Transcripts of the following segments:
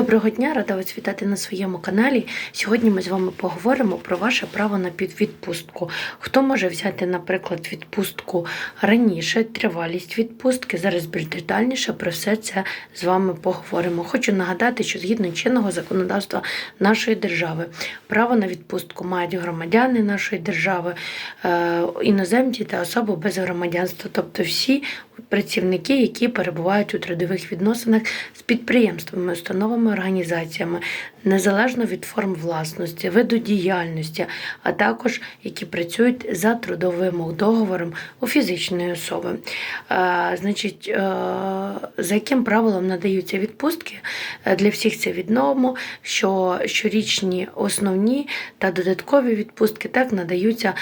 Доброго дня, рада вас вітати на своєму каналі. Сьогодні ми з вами поговоримо про ваше право на підвідпустку. Хто може взяти, наприклад, відпустку раніше, тривалість відпустки. Зараз більш детальніше про все це з вами поговоримо. Хочу нагадати, що згідно чинного законодавства нашої держави, право на відпустку мають громадяни нашої держави, е, іноземці та особи без громадянства, тобто всі працівники, які перебувають у трудових відносинах з підприємствами, установами, організаціями, незалежно від форм власності, виду діяльності, а також які працюють за трудовим договором у фізичної особи. Е, Значить, е, за яким правилом надаються відпустки? Е, Для всіх це відомо, що щорічні основні та додаткові відпустки так надаються е,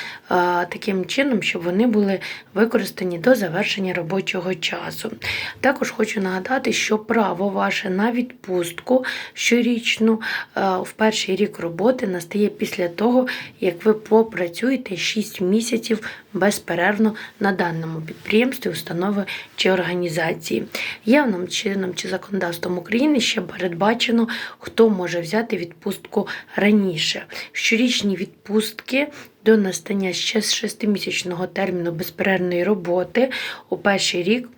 таким чином, щоб вони були використані до завершення робочого часу. Також хочу нагадати, що право ваше на відпустку щорічну е, в перший рік роботи настає після того, як ви попрацюєте 6 місяців безперервно на даному підприємстві, установи чи організації. Явним чином чи законодавством України ще передбачено, хто може взяти відпустку раніше. Щорічні відпустки до настання ще шестимісячного терміну безперервної роботи у перший рік.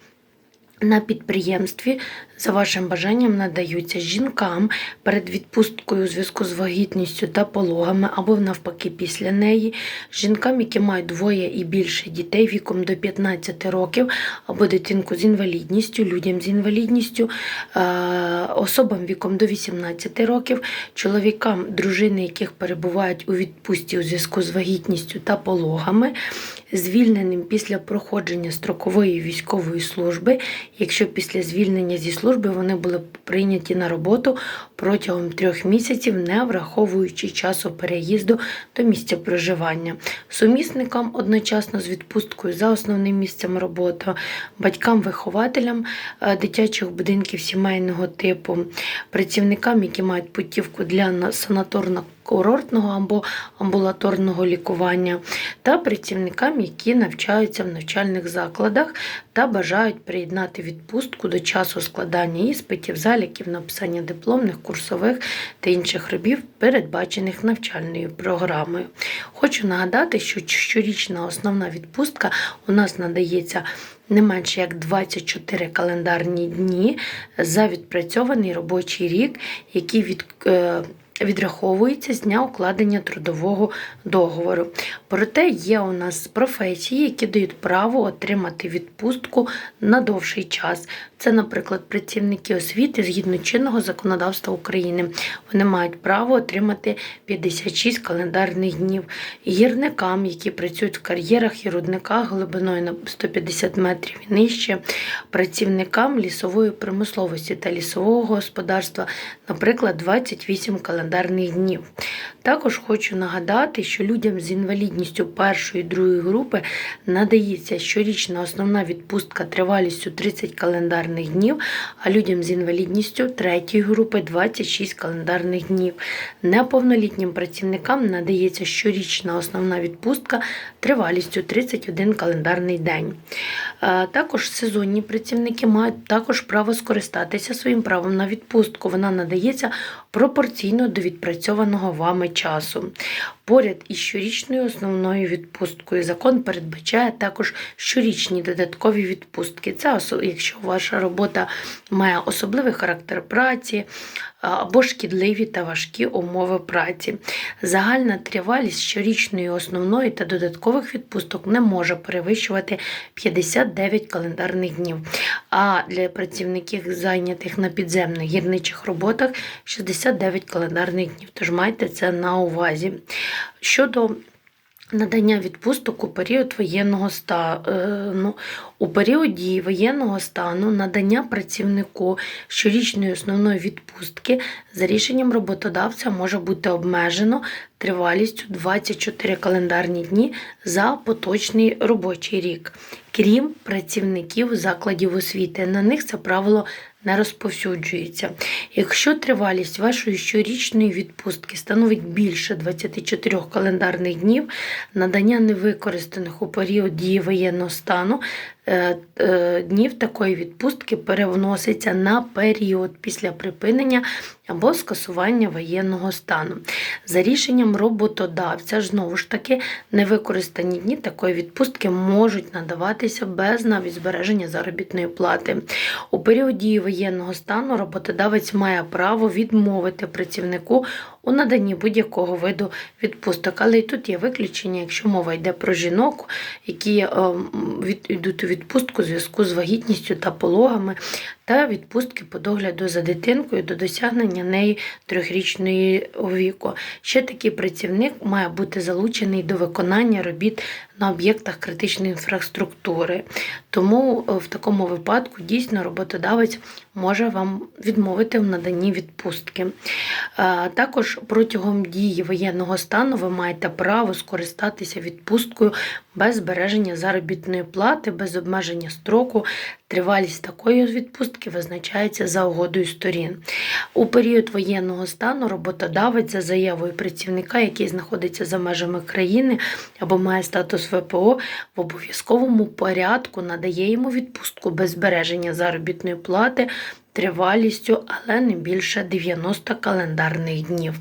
На підприємстві за вашим бажанням надаються жінкам перед відпусткою у зв'язку з вагітністю та пологами або навпаки після неї, жінкам, які мають двоє і більше дітей віком до 15 років, або дитинку з інвалідністю, людям з інвалідністю, е, особам віком до 18 років, чоловікам, дружини, яких перебувають у відпустці у зв'язку з вагітністю та пологами, звільненим після проходження строкової військової служби, якщо після звільнення зі служби вони були прийняті на роботу протягом трьох місяців, не враховуючи часу переїзду до місця проживання, сумісникам одночасно з відпусткою за основним місцем роботи, батькам-вихователям е, дитячих будинків сімейного типу, працівникам, які мають путівку для на- санаторно курортного або амбулаторного лікування та працівникам, які навчаються в навчальних закладах та бажають приєднати відпустку до часу складання іспитів, заліків, написання дипломних, курсових та інших робіт, передбачених навчальною програмою. Хочу нагадати, що щорічна основна відпустка у нас надається не менше як 24 календарні дні за відпрацьований робочий рік, який від е, відраховується з дня укладення трудового договору. Проте є у нас професії, які дають право отримати відпустку на довший час. Це, наприклад, працівники освіти згідно чинного законодавства України. Вони мають право отримати 56 календарних днів. Гірникам, які працюють в кар'єрах і рудниках глибиною на 150 метрів і нижче, працівникам лісової промисловості та лісового господарства, наприклад, 28 календарних днів. Також хочу нагадати, що людям з інвалідністю першої і другої групи надається щорічна основна відпустка тривалістю 30 календарних днів, а людям з інвалідністю третьої групи 26 календарних днів. Неповнолітнім працівникам надається щорічна основна відпустка тривалістю 31 календарний день. Е, Також сезонні працівники мають також право скористатися своїм правом на відпустку. Вона надається пропорційно до відпрацьованого вами часу. Поряд із щорічною основною відпусткою закон передбачає також щорічні додаткові відпустки. Це якщо ваша робота має особливий характер праці або шкідливі та важкі умови праці. Загальна тривалість щорічної основної та додаткових відпусток не може перевищувати 59 календарних днів. А для працівників, зайнятих на підземних гірничих роботах 69 календарних днів. Тож майте це на увазі. Щодо надання відпусток у період воєнного стану. У період дії воєнного стану надання працівнику щорічної основної відпустки за рішенням роботодавця може бути обмежено тривалістю 24 календарні дні за поточний робочий рік, крім працівників закладів освіти. На них це правило не розповсюджується. Якщо тривалість вашої щорічної відпустки становить більше 24 календарних днів, надання невикористаних у період дії воєнного стану днів такої відпустки перевноситься на період після припинення або скасування воєнного стану. За рішенням роботодавця знову ж таки невикористані дні такої відпустки можуть надаватися без навіть збереження заробітної плати. У період дії воєнного стану роботодавець має право відмовити працівнику у наданні будь-якого виду відпусток. Але і тут є виключення, якщо мова йде про жінок, які е, від, йдуть у відпустку у зв'язку з вагітністю та пологами, та відпустки по догляду за дитинкою до досягнення неї трьохрічної віку. Ще такий працівник має бути залучений до виконання робіт на об'єктах критичної інфраструктури. Тому е, в такому випадку дійсно роботодавець може вам відмовити в наданні відпустки. Е, Також протягом дії воєнного стану ви маєте право скористатися відпусткою без збереження заробітної плати, без обмеження строку. Тривалість такої відпустки визначається за угодою сторін. У період воєнного стану роботодавець за заявою працівника, який знаходиться за межами країни або має статус ВПО, в обов'язковому порядку надає йому відпустку без збереження заробітної плати. Тривалістю, але не більше 90 календарних днів,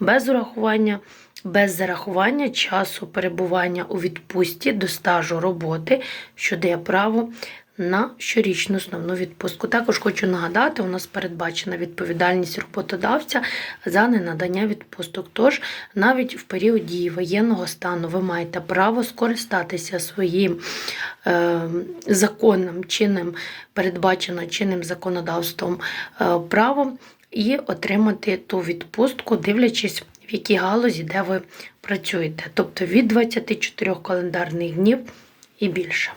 без урахування, без зарахування часу перебування у відпустці до стажу роботи, що дає право на щорічну основну відпустку. Також хочу нагадати, у нас передбачена відповідальність роботодавця за ненадання відпусток. Тож навіть в період дії воєнного стану ви маєте право скористатися своїм е, законним чинним, передбачено чинним законодавством е, правом і отримати ту відпустку, дивлячись. В якій галузі, де ви працюєте, тобто від 24 календарних днів і більше.